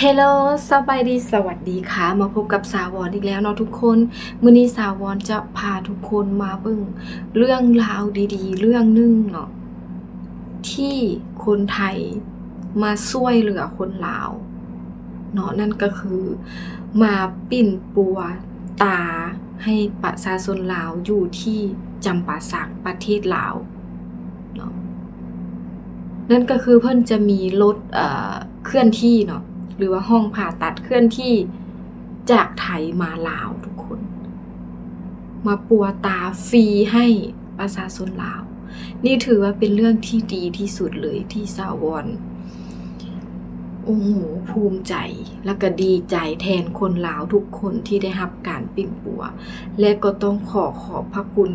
เฮลโลสบายดี สวัสดีค่ะ มาพบกับสาวอนอีกแล้วเนาะทุกคน มื้อนี้สาวอนจะพาทุกคนมาเบิ่งเรื่องราวดีๆ เรื่องหนึงเนาะที่คนไทยมาช่วยเหลือคนลาวเนาะนั่นก็คือมาปิ่นปัวตาให้ประชาชนลาวอยู่ที่จำปาสักประเทศลาวเนาะนั่นก็คือเพิ่นจะมีรถเอ่อเคลื่อนที่เนาะ หรือว่าห้องผ่าตัดเคลื่อนที่จากไทยมาลาวทุกคน มาปัวตาฟรีให้ประชาชนลาว นี่ถือว่าเป็นเรื่องที่ดีที่สุดเลยที่สาวอนโอ้โหภูมิใจแล้วก็ดีใจแทนคนลาวทุกคนที่ได้รับการปิ่นปัว และก็ต้องขอขอบพระคุณ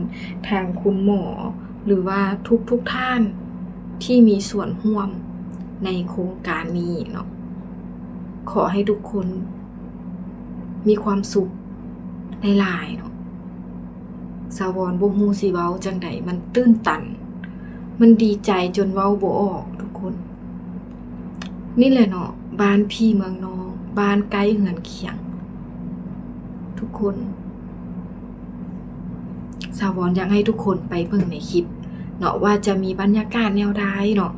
ทางคุณหมอ หรือว่าทุกทุกท่านที่มีส่วนร่วมในโครงการนี้เนาะ ขอให้ทุกคน มีความสุขหลายเนาะสาวรบ่ฮู้สิเว้าจังไดมันตื้นตัน มันดีใจจนเว้าบ่ออกทุกคน นี่แหละเนาะบ้านพี่เมืองน้อง บ้านใกล้เหือนเคียง ทุกคน สาวรอยากให้ทุกคนไปเบิ่งในคลิปเนาะว่าจะมีบรรยากาศแนวใดเนาะ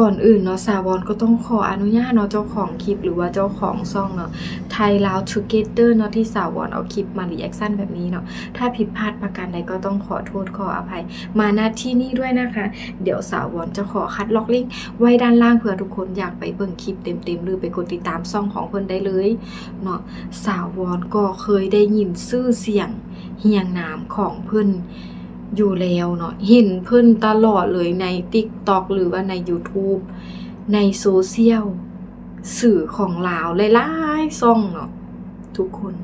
ก่อนอื่นเนาะสาวอนก็ต้องขออนุญาตเนาะเจ้าของคลิปหรือว่าเจ้าของซ่องเนาะไทยลาวทูเกเตอร์เนาะที่สาวอนเอาคลิปมารีแอคชั่นแบบนี้เนาะถ้าผิดพลาดประการใดก็ต้องขอโทษขออภัย มาณที่นี่ด้วยนะคะ เดี๋ยวสาวอนจะขอคัดล็อกลิงก์ไว้ด้านล่างเผื่อทุกคนอยากไปเบิ่งคลิปเต็มๆหรือไปกดติดตามซ่องของเพิ่นได้เลยเนาะสาวอนก็เคยได้ยินชื่อเสียงเฮียงนามของเพิ่น อยู่แล้วเนาะเห็นเพิ่นตลอดเลยใน TikTok หรือว่าใน YouTube ในโซเชียลสื่อของลาวหลายๆซ่องเนาะทุกคน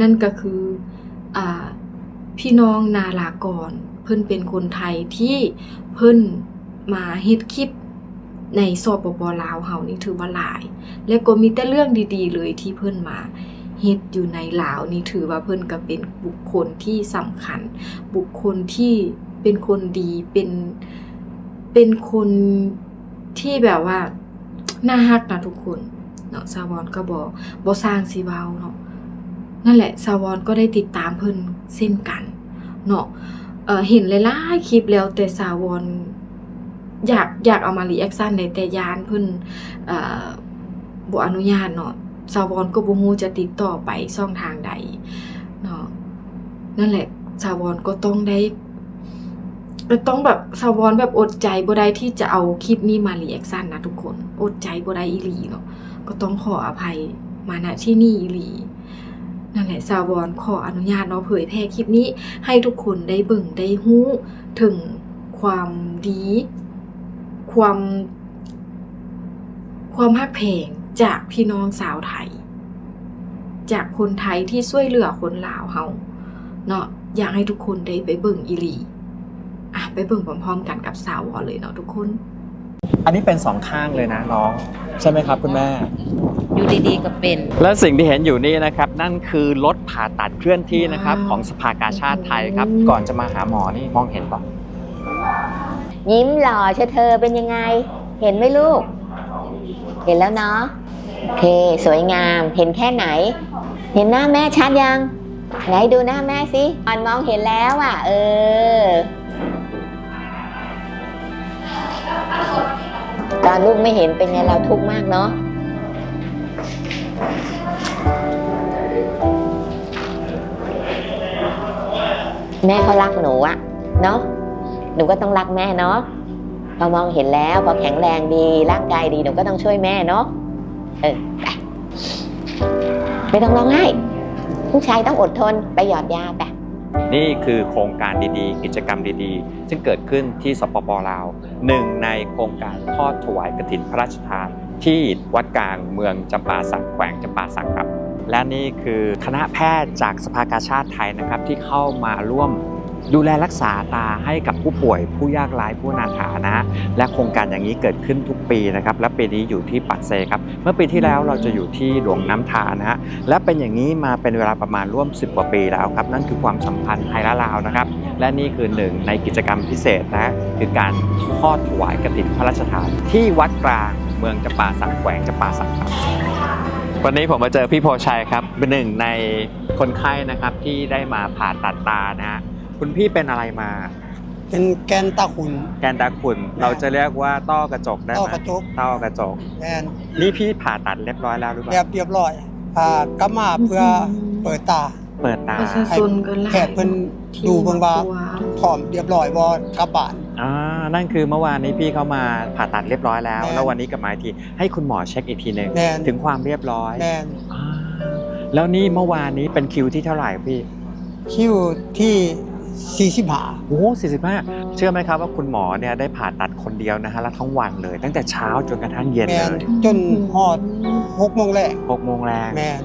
นั่นก็คืออ่าพี่น้องนาลากร เพิ่นเป็นคนไทยที่เพิ่นมาเฮ็ดคลิปในสปปลาวเฮานี่ถือว่าหลาย และก็มีแต่เรื่องดีๆเลยที่เพิ่นมา เฮ็ดอยู่ในลาวนี่ถือว่าเพิ่นก็เป็นบุคคลที่สำคัญ บุคคลที่เป็นคนดีเป็นเป็นคนที่แบบว่าน่าฮักนะทุกคนเนาะซาวอนก็บอกบอสร้างสีเวาเนาะนั่นแหละซาวอนก็ได้ติดตามเพิ่นเส้นกันเนาะเออเห็นหลายๆคลิปแล้วแต่ซาวอนอยากอยากเอามารีแอคชั่นในแต่ยานเพิ่นเอ่อบ่อนุญาตเนาะ ซาวอนก็บ่ฮู้จะติดต่อไปช่องทางใดเนาะนั่นแหละสาวอนก็ต้องได้ก็ต้องแบบสาวอนแบบอดใจบ่ได้ที่จะเอาคลิปนี้มารีแอคชั่นนะทุกคน อดใจบ่ได้อีหลีเนาะก็ต้องขออภัยมาณที่นี่อีหลีนั่นแหละสาวอนขออนุญาตเนาะเผยแพร่คลิปนี้ ให้ทุกคนได้เบิ่งได้ฮู้ถึงความดี ความ ความฮักแพง จากพี่น้องสาวไทย จากคนไทยที่ช่วยเหลือคนลาวเฮาเนาะอยากให้ทุกคนได้ไปเบิ่งอีหลีอะไปเบิ่งพร้อมๆกันกับสาววอเลยเนาะทุกคน อันนี้เป็นสองข้างเลยนะน้อง ใช่ไหมครับคุณแม่ อยู่ดีๆก็เป็น และสิ่งที่เห็นอยู่นี่นะครับ นั่นคือรถผ่าตัดเคลื่อนที่นะครับ ว้าว ของสภากาชาติไทยครับ ก่อนจะมาหาหมอนี่มองเห็นปะยิ้มหล่อเชอเธอเป็นยังไง เห็นไหมลูก เห็นแล้วเนาะโอเค สวยงามเห็นแค่ไหน เห็นหน้าแม่ชัดยัง ไหนดูหน้าแม่สิมันมองเห็นแล้วอะ เออ ตอนลูกไม่เห็นเป็นไงเราทุกข์มากเนาะแม่เขารักหนูอะเนาะหนูก็ต้องรักแม่เนาะ พอมองเห็นแล้วพอแข็งแรงดีร่างกายดีหนูก็ต้องช่วยแม่เนาะเออไปไม่ต้องร้องไห้ผู้ชายต้องอดทนไปหยอดยาไปนี่คือโครงการดีๆ กิจกรรมดีๆ ซึ่งเกิดขึ้นที่สปปลาวหนึ่งในโครงการทอดถวายกฐินพระราชทาน ที่วัดกลางเมืองจำปาสักแขวงจำปาสักครับ และนี่คือคณะแพทย์จากสภากาชาติไทยนะครับที่เข้ามาร่วม ดูแลรักษาตาให้กับผู้ป่วยผู้ยากไร้ผู้อนาถานะ และโครงการอย่างนี้เกิดขึ้นทุกปีนะครับ และปีนี้อยู่ที่ปักเซครับ เมื่อปีที่แล้วเราจะอยู่ที่หลวงน้ำทานะฮะและเป็นอย่างนี้มาเป็นเวลาประมาณร่วม 10 กว่าปีแล้วครับ นั่นคือความสัมพันธ์ไทยและลาวนะครับ และนี่คือหนึ่งในกิจกรรมพิเศษนะคือการทอดถวายกฐินพระราชทาน ที่วัดกลางเมืองจำปาสักแขวงจำปาสักครับวันนี้ผมมาเจอพี่โพชัยครับเป็นหนึ่งในคนไข้นะครับที่ได้มาผ่าตัดตานะฮะ คุณพี่เป็นอะไรมา เป็นแกนตาขุน แกนตาขุ่นเราจะเรียกว่าต้อกระจกได้ไหมต้อกระจก ต้อกระจกแมนนี่พี่ผ่าตัดเรียบร้อยแล้วหรือเปเรียล่าบเรียบร้อยผ่ากลับมาเพื่อเปิดตา เปิดตาประชาชนก็หลายแพทย์เพิ่นดูเบิ่งว่าพร้อมเรียบร้อยบ่กลับบ้านอ่านั่นคือเมื่อวานนี้พี่เขามาผ่าตัดเรียบร้อยแล้วแม่นแล้ววันนี้กลับมาอีกทีให้คุณหมอเช็คอีกทีหนึ่งแม่นถึงความเรียบร้อยแมนอ่าแล้วนี่เมื่อวานนี้เป็นคิวที่เท่าไหร่พี่ คิวที่ 45โอ้สี่สิบห้าเชื่อไหมครับว่าคุณหมอเนี่ยได้ผ่าตัดคนเดียวนะฮะแล้วทั้งวันเลย ตั้งแต่เช้าจนกระทั่งเย็นแมเลนยจนฮอด6โมงแรกหกโมงแรงแมน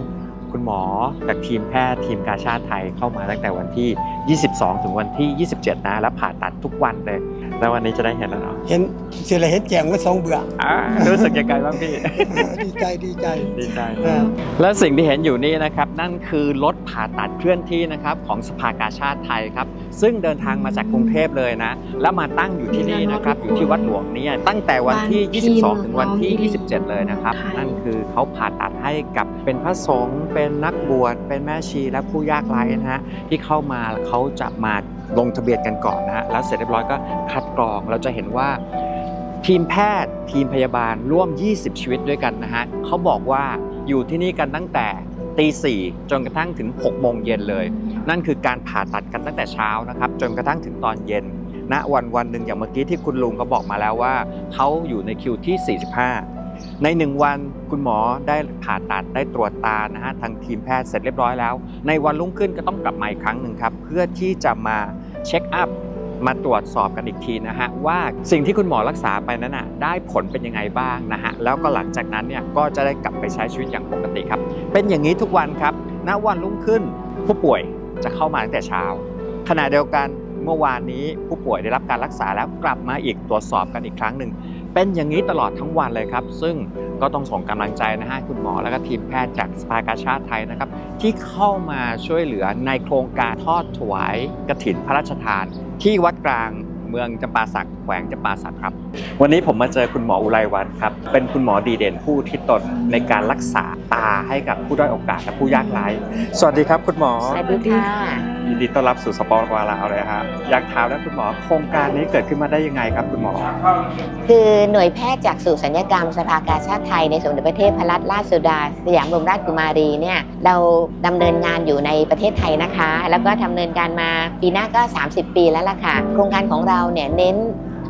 คุณหมอจากทีมแพทย์ทีมกาชาติไทยเข้ามาตั้งแต่วันที่ 22 ถึงวันที่ 27 นะแล้วผ่าตัดทุกวันเลย แล้ววันนี้จะได้เห็นแล้วเนาะเห็นเสียเลยเห็นแจงไว้สองเบื่ออ่ารู้สึกยังไงบ้างพี่ ดีใจดีใจดีใจ แม่นและสิ่งที่เห็นอยู่นี่นะครับ นั่นคือรถผ่าตัดเคลื่อนที่นะครับของสภากาชาติไทยครับ ซึ่งเดินทางมาจากกรุงเทพเลยนะ แล้วมาตั้งอยู่ที่นี่นะครับ อยู่ที่วัดหลวงเนี่ยตั้งแต่วันที่ 22 ถึงวันที่ 27 เลยนะครับ นั่นคือเขาผ่าตัดให้กับเป็นพระสงฆ์เป็นนักบวชเป็นแม่ชีและผู้ยากไร้นะฮะที่เข้ามาเขาจะมาลงทะเบียนกันก่อนนะฮะแล้วเสร็จเรียบร้อยก็คัดกรองเราจะเห็นว่าทีมแพทย์ทีมพยาบาลร่วม 20 ชีวิตด้วยกันนะฮะเขาบอกว่าอยู่ที่นี่กันตั้งแต่ตีสี่จนกระทั่งถึง 6 โมงเย็นเลย นั่นคือการผ่าตัดกันตั้งแต่เช้านะครับ จนกระทั่งถึงตอนเย็นณวันวันหนึ่งอย่างเมื่อกี้ที่คุณลุงเขาบอกมาแล้วว่า เขาอยู่ในคิวที่ 45 ในหนึ่งวันคุณหมอได้ผ่าตัดได้ตรวจตานะฮะทางทีมแพทย์เสร็จเรียบร้อยแล้ว ในวันรุ่งขึ้นก็ต้องกลับมาอีกครั้งหนึ่งครับ เพื่อที่จะมาเช็คอัพมาตรวจสอบกันอีกทีนะฮะว่าสิ่งที่คุณหมอรักษาไปนั้นน่ะได้ผลเป็นยังไงบ้างนะฮะแล้วก็หลังจากนั้นเนี่ยก็จะได้กลับไปใช้ชีวิตอย่างปกติครับ เป็นอย่างนี้ทุกวันครับณวันรุ่งขึ้นผู้ป่วย จะเข้ามาตั้งแต่เช้า ขณะเดียวกันเมื่อวานนี้ผู้ป่วยได้รับการรักษาแล้วกลับมาอีกตรวจสอบกันอีกครั้งหนึ่งเป็นอย่างนี้ตลอดทั้งวันเลยครับ ซึ่งก็ต้องส่งกำลังใจนะฮะคุณหมอและก็ทีมแพทย์จากสภากาชาติไทยนะครับ ที่เข้ามาช่วยเหลือในโครงการทอดถวายกระถินพระราชทาน ที่วัดกลาง เมืองจำปาสักแขวงจำปาสักครับ วันนี้ผมมาเจอคุณหมออุไรวันครับ เป็นคุณหมอดีเด่นผู้ที่ตนในการรักษาตาให้กับผู้ด้อยโอกาสและผู้ยากไร้สวัสดีครับคุณหมอ สวัสดีค่ะ ยินดีต้อนรับสู่สปอร์ตวาลาวเลยฮะอยากถามนะคุณหมอโครงการนี้เกิดขึ้นมาได้ยังไงครับคุณหมอ คือหน่วยแพทย์จากสู่สัญญกรรมสภากาชาติไทยในสมเด็จพระเทพรัตนราชสุดา สยามบรมราชกุมารีเนี่ยเราดำเนินงานอยู่ในประเทศไทยนะคะ แล้วก็ดำเนินการมาปีหน้าก็ 30 ปีแล้วล่ะค่ะ โครงการของเราเนี่ยเน้น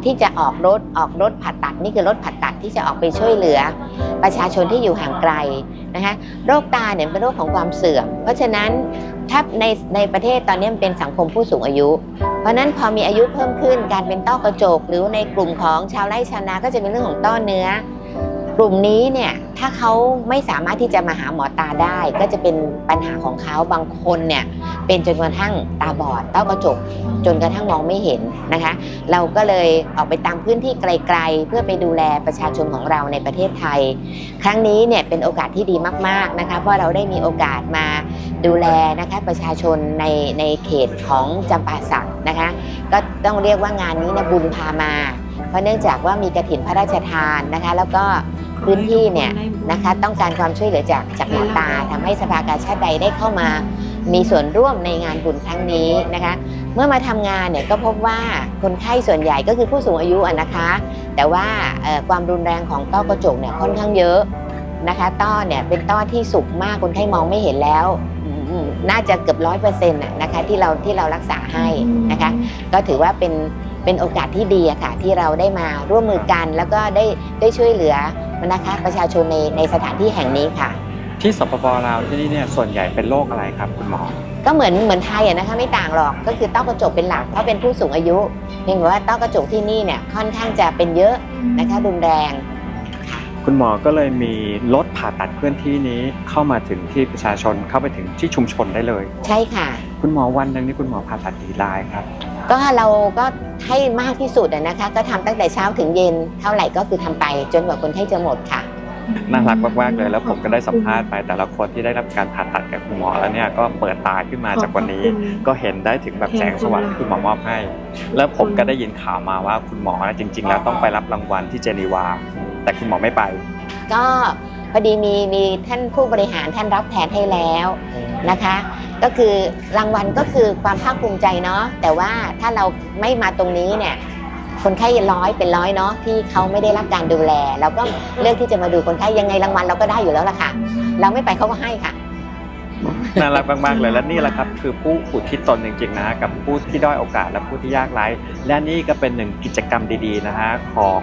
ที่จะออกรถออกรถผ่าตัดนี่คือรถผ่าตัดที่จะออกไปช่วยเหลือ ประชาชนที่อยู่ห่างไกลนะคะโรคตาเนี่ยเป็นโรคของความเสื่อม เพราะฉะนั้น ถ้าในในประเทศตอนนี้มันเป็นสังคมผู้สูงอายุ เพราะนั้นพอมีอายุเพิ่มขึ้นการเป็นต้อกระจก หรือในกลุ่มของชาวไร่ชาวนาก็จะเป็นเรื่องของต้อเนื้อ กลุ่มนี้เนี่ยถ้าเขาไม่สามารถที่จะมาหาหมอตาได้ ก็จะเป็นปัญหาของเขาบางคนเนี่ยเป็นจนกระทั่งตาบอดต้อกระจก จนกระทั่งมองไม่เห็นนะคะ เราก็เลยออกไปตามพื้นที่ไกลๆ เพื่อไปดูแลประชาชนของเราในประเทศไทย ครั้งนี้เนี่ยเป็นโอกาสที่ดีมากๆนะคะเพราะเราได้มีโอกาสมาดูแลนะคะประชาชนในในเขตของจำปาสักนะคะ ก็ต้องเรียกว่างานนี้นะบุญพามา เพราะเนื่องจากว่ามีกระถินพระราชทานนะคะ แล้วก็พื้นที่เนี่ยนะคะต้องการความช่วยเหลือจากจากหมอตาทำให้สภากาชาติใดได้เข้ามามีส่วนร่วมในงานบุญครั้งนี้นะคะ เมื่อมาทำงานเนี่ยก็พบว่าคนไข้ส่วนใหญ่ก็คือผู้สูงอายุนะคะ แต่ว่าความรุนแรงของต้อกระจกเนี่ยค่อนข้างเยอะนะคะต้อเนี่ยเป็นต้อที่สุกมากคนไข้มองไม่เห็นแล้วน่าจะเกือบร้อยเปอร์เซ็นต์นะคะที่เราที่เรารักษาให้นะคะ ก็ถือว่าเป็น เป็นโอกาสที่ดีอะค่ะที่เราได้มาร่วมมือกันแล้วก็ได้ได้ช่วยเหลือนะคะประชาชนในในสถานที่แห่งนี้ค่ะ ที่สปปลาวที่นี่เนี่ยส่วนใหญ่เป็นโรคอะไรครับคุณหมอ ก็เหมือนเหมือนไทยอะนะคะไม่ต่างหรอกก็คือต้อกระจกเป็นหลักเพราะเป็นผู้สูงอายุเพียงแต่ว่าต้อกระจกที่นี่เนี่ยค่อนข้างจะเป็นเยอะนะคะรุนแรง คุณหมอก็เลยมีรถผ่าตัดเคลื่อนที่นี้เข้ามาถึงที่ประชาชนเข้าไปถึงที่ชุมชนได้เลย ใช่ค่ะ คุณหมอวันหนึ่งนี่คุณหมอผ่าตัดกี่รายครับ ก็เราก็ให้มากที่สุดอะนะคะ ก็ทำตั้งแต่เช้าถึงเย็นเท่าไหร่ก็คือทำไป จนกว่าคนไข้จะหมดค่ะน่ารักมากๆเลย แล้วผมก็ได้สัมภาษณ์ไปแต่ละคนที่ได้รับการผ่าตัดกับคุณหมอแล้วเนี่ยก็เปิดตาขึ้นมาจากวันนี้ ก็เห็นได้ถึงแบบแสงสว่างที่คุณหมอมอบให้ แล้วผมก็ได้ยินข่าวมาว่าคุณหมอจริง ๆ แล้วต้องไปรับรางวัลที่เจนีวา แต่คุณหมอไม่ไป ก็พอดีมีมีท่านผู้บริหารท่านรับแทนให้แล้วนะคะ ก็คือรางวัลก็คือความภาคภูมิใจเนาะแต่ว่าถ้าเราไม่มาตรงนี้เนี่ยคนไข้ร้อยเป็นร้อยเนาะที่เขาไม่ได้รับการดูแล เราก็เลือกที่จะมาดูคนไข้ยังไงรางวัลเราก็ได้อยู่แล้วล่ะค่ะ เราไม่ไปเขาก็ให้ค่ะ น่ารักมากๆเลยและนี่แหละครับคือผู้อุทิศตนจริงๆนะกับผู้ที่ด้อยโอกาสและผู้ที่ยากไร้และนี่ก็เป็นหนึ่งกิจกรรมดีๆนะฮะของ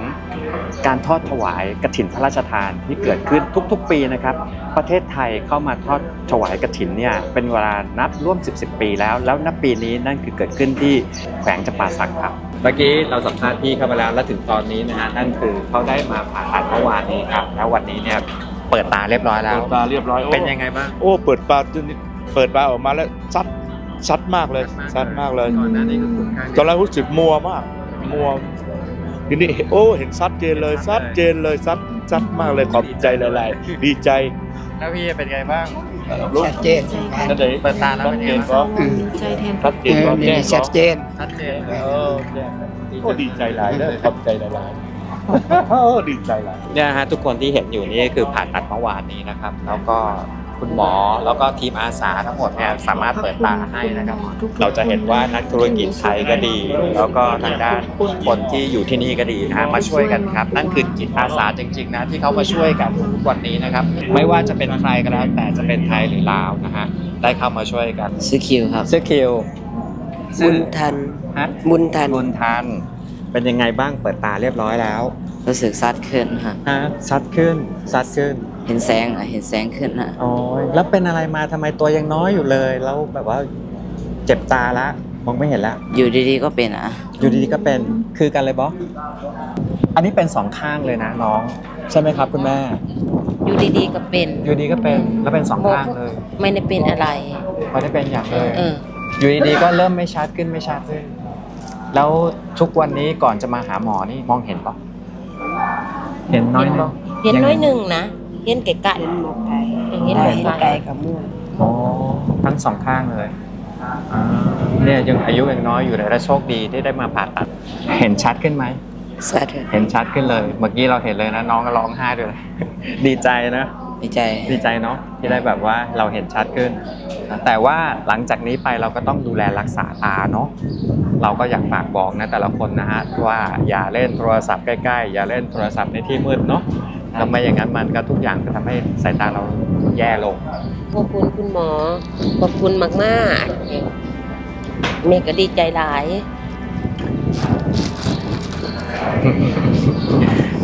การทอดถวายกฐินพระราชทานที่เกิดขึ้นทุกๆ ปีนะครับ ประเทศไทยเข้ามาทอดถวายกฐินเนี่ยเป็นเวลานับร่วม 10 10ปีแล้ว แล้วณปีนี้นั่นคือเกิดขึ้นที่แขวงจำปาสักครับเมื่อกี้เราสัมภาษณ์พี่เข้ามาแล้วและถึงตอนนี้นะฮะนั่นคือเขาได้มาผ่าตัดเมื่อวานนี้ครับแล้ววันนี้เนี่ย เปิดตาเรียบร้อยแล้ว เปิดตาเรียบร้อยโอ้เป็นยังไงบ้างโอ้เปิดตาจนเปิดตาออกมาแล้วซัดซัดมากเลยซัดมากเลยก่อนหน้านี้ก็คุณค่าตอนแรกรู้สึกมัวมาก มัวทีนี้โอ้เห็นซัดเจนเลยซัดเจนเลยซัดซัดมากเลยขอบใจหลาย ๆ ดีใจแล้วพี่เป็นไงบ้างรู้ชัดเจนนั่นเลยเปิดตาแล้วเป็นไงก็ใจแทนชัดเจนก็มีแจ้งชัดเจนชัดเจนเออแจ้งโอ้ดีใจหลายเลยขอบใจหลาย ๆโอ้ดีใจหลายเนี่ยฮะทุกคนที่เห็นอยู่นี่คือผ่าตัดเมื่อวานนี้นะครับ แล้วก็คุณหมอแล้วก็ทีมอาสาทั้งหมดเนี่ยสามารถเปิดตาให้นะครับ เราจะเห็นว่านักธุรกิจไทยก็ดี แล้วก็ทางด้านคนที่อยู่ที่นี่ก็ดีนะฮะมาช่วยกันครับ นั่นคือจิตอาสาจริงๆนะที่เขามาช่วยกันทุกวันนี้นะครับ ไม่ว่าจะเป็นใครก็แล้วแต่จะเป็นไทยหรือลาวนะฮะได้เข้ามาช่วยกันซื้อคิวครับซื้อคิวบุญทันฮะบุญทันบุญทัน เป็นยังไงบ้างเปิดตาเรียบร้อยแล้วรู้สึกซัดขึ้นฮะฮะซัดขึ้นซัดขึ้น เห็นแสงอะเห็นแสงขึ้นฮะโอ้ยแล้วเป็นอะไรมาทำไมตัวยังน้อยอยู่เลย แล้วแบบว่าเจ็บตาละมองไม่เห็นแล้วอยู่ดีๆก็เป็นอะ อยู่ดีๆก็เป็นคือกันเลยบอสอันนี้เป็นสองข้างเลยนะน้อง ใช่ไหมครับคุณแม่ อยู่ดีๆก็เป็น อยู่ดีก็เป็นแล้วเป็นสองข้างเลย ไม่ได้เป็นอะไรไม่ได้เป็นอย่างเลยเอออยู่ดีๆก็เริ่มไม่ชัดขึ้นไม่ชัดขึ้น แล้วทุกวันนี้ก่อนจะมาหาหมอนี่มองเห็นปะเห็นน้อยปะเห็นงไงน้อยหนึ่งนะเห็นไก่ไก่เห็นหมอกไก่เห็นได้ไก่เห็นไก่ไก่กับม่วงอ๋อทั้งสองข้างเลยอ่าเนี่ยยังอายุยังน้อยอยู่เลยและโชคดีที่ได้มาผ่าตัด เห็นชัดขึ้นไหมซัดเห็นชัดขึ้นเลย เมื่อกี้เราเห็นเลยนะ น้องก็ร้องไห้ด้วยดีใจนะ ดีใจ ดีใจเนาะที่ได้แบบว่าเราเห็นชัดขึ้น แต่ว่าหลังจากนี้ไปเราก็ต้องดูแลรักษาตาเนาะเราก็อยากฝากบอกนะแต่ละคนนะฮะว่าอย่าเล่นโทรศัพท์ใกล้ๆ อย่าเล่นโทรศัพท์ในที่มืดเนาะทำไมอย่างนั้นมันก็ทุกอย่างก็ทำให้สายตาเราแย่ลง ขอบคุณคุณหมอ ขอบคุณมากมากๆแม่ก็ดีใจหลาย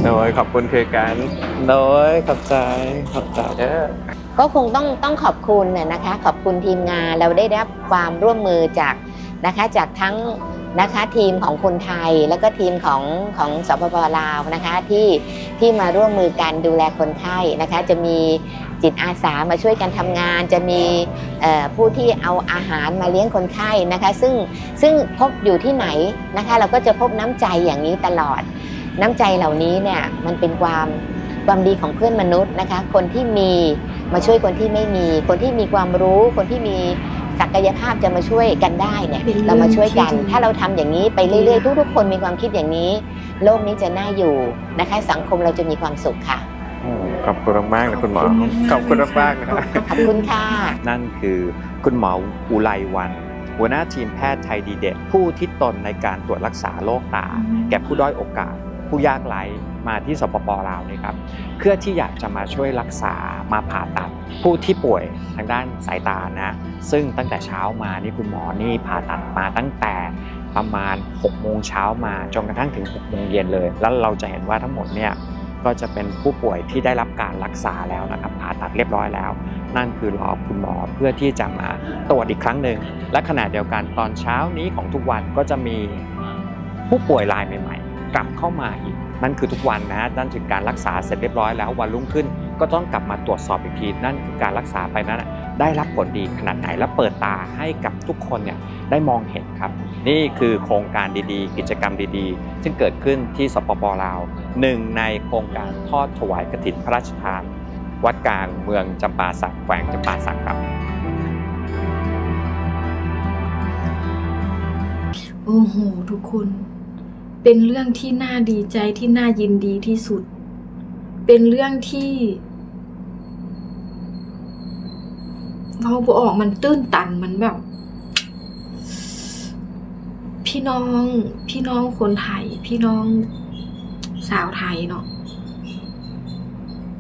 โดยขอบคุณคือการโดยขอบใจขอบใจเด้อก็คงต้องต้องขอบคุณน่ะนะคะ ขอบคุณทีมงานเราได้รับความร่วมมือจากนะคะจากทั้งนะคะทีมของคนไทยแล้วก็ทีมของของสปปลาวนะคะที่ที่มาร่วมมือกันดูแลคนไข้นะคะ จะมีจิตอาสามาช่วยกันทำงาน จะมีผู้ที่เอาอาหารมาเลี้ยงคนไข้นะคะ ซึ่งซึ่งพบอยู่ที่ไหนนะคะ เราก็จะพบน้ำใจอย่างนี้ตลอด น้ำใจเหล่านี้เนี่ยมันเป็นความความดีของเพื่อนมนุษย์นะคะ คนที่มีมาช่วยคนที่ไม่มี คนที่มีความรู้ คนที่มีศักยภาพจะมาช่วยกันได้เนี่ยเป็นเรื่องเรามาช่วยกันที่ดีถ้าเราทำอย่างนี้ไปเรื่อยๆ ทุกๆ คนมีความคิดอย่างนี้ โลกนี้จะน่าอยู่นะคะสังคมเราจะมีความสุขค่ะขอบคุณมากๆนะคุณหมอขอบคุณมากๆนะครับขอบคุณค่ะนั่นคือคุณหมออุไลวัน หัวหน้าทีมแพทย์ไทยดีเด่นผู้ที่ตนในการตรวจรักษาโรคตา แก่ผู้ด้อยโอกาส ผู้ยากไร้มาที่สปปลาวนี่ครับเพื่อที่อยากจะมาช่วยรักษามาผ่าตัด ผู้ที่ป่วยทางด้านสายตานะซึ่งตั้งแต่เช้ามานี่คุณหมอนี่ผ่าตัดมาตั้งแต่ประมาณ 6 โมงเช้ามาจนกระทั่งถึง 6 โมงเย็นเลย แล้วเราจะเห็นว่าทั้งหมดเนี่ยก็จะเป็นผู้ป่วยที่ได้รับการรักษาแล้วนะครับผ่าตัดเรียบร้อยแล้ว นั่นคือรอคุณหมอเพื่อที่จะมาตรวจอีกครั้งหนึ่งและขณะเดียวกันตอนเช้านี้ของทุกวันก็จะมีผู้ป่วยรายใหม่ กลับเข้ามาอีก นั่นคือทุกวันนะนั่นถึงการรักษาเสร็จเรียบร้อยแล้ววันรุ่งขึ้น ก็ต้องกลับมาตรวจสอบอีกทีนั่นคือการรักษาไปนั้นได้รับผลดีขนาดไหนและเปิดตาให้กับทุกคนเนี่ยได้มองเห็นครับ นี่คือโครงการดีๆ กิจกรรมดีๆ ซึ่งเกิดขึ้นที่สปปลาวหนึ่งในโครงการทอดถวายกฐินพระราชทาน วัดกลางเมืองจำปาสักแขวงจำปาสักครับโอ้โหทุกคน เป็นเรื่องที่น่าดีใจที่น่ายินดีที่สุด เป็นเรื่องที่เว้าบออกมันตื้นตันมันแบบ พี่น้อง พี่น้องคนไทย พี่น้องสาวไทยเนาะ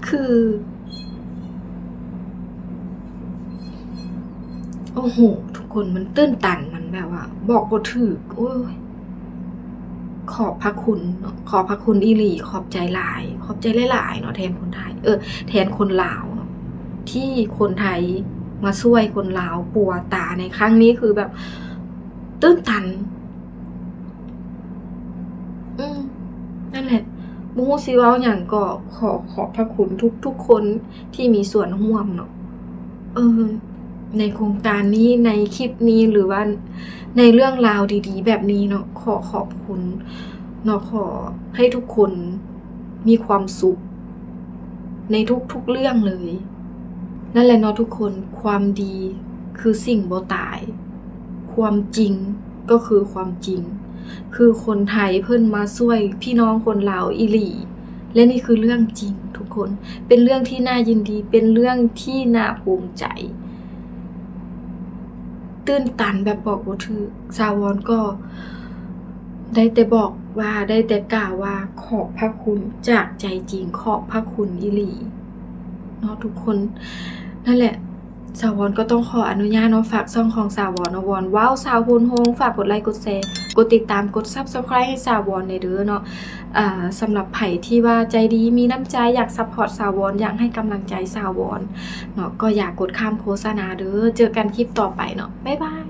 คือ โอ้โห ทุกคนมันตื้นตันมันแบบว่า บอกบ่ถูกโอ้ย ขอบพระคุณ ขอบพระคุณอีหลี ขอบใจหลาย ขอบใจหลายๆเนาะแทนคนไทย เออ แทนคนลาวเนาะที่คนไทยมาช่วยคนลาวปัวตาในครั้งนี้คือแบบตื้นตัน อืมนั่นแหละบฮูสิเว้าหยังก็ขอขอบพระคุณทุกทุกๆคนที่มีส่วนร่วมเนาะเออ ในโครงการนี้ในคลิปนี้หรือว่าในเรื่องราวดีๆ แบบนี้เนาะขอขอบคุณเนาะขอให้ทุกคนมีความสุข ในทุกๆเรื่องเลย นั่นแหละเนาะทุกคนความดีคือสิ่งบ่ตาย ความจริงก็คือความจริง คือคนไทยเพิ่นมาช่วย พี่น้องคนลาวอีหลีและนี่คือเรื่องจริงทุกคน เป็นเรื่องที่น่ายินดี เป็นเรื่องที่น่าภูมิใจ ตื้นตันแบบบอกบ่ถูกซาวอนก็ ได้แต่บอกว่าได้แต่กล่าวว่าขอบพระคุณจากใจจริงขอบพระคุณอิหลีเนาะทุกคนนั่นแหละสาวอนก็ต้องขออนุญาตเนาะฝากซ่องของสาวอนวอนว้าวสาวพูนโฮงฝากกดไลค์กดแชร์ กดติดตามกด Subscribe ให้สาวอนในเด้อเนาะสำหรับไผ่ที่ว่าใจดีมีน้ำใจอยากซัพพอร์ตสาวอนอยากให้กำลังใจสาวอนเนาะก็อยากกดข้ามโฆษณาเด้อเจอกันคลิปต่อไปเนาะบ๊ายบาย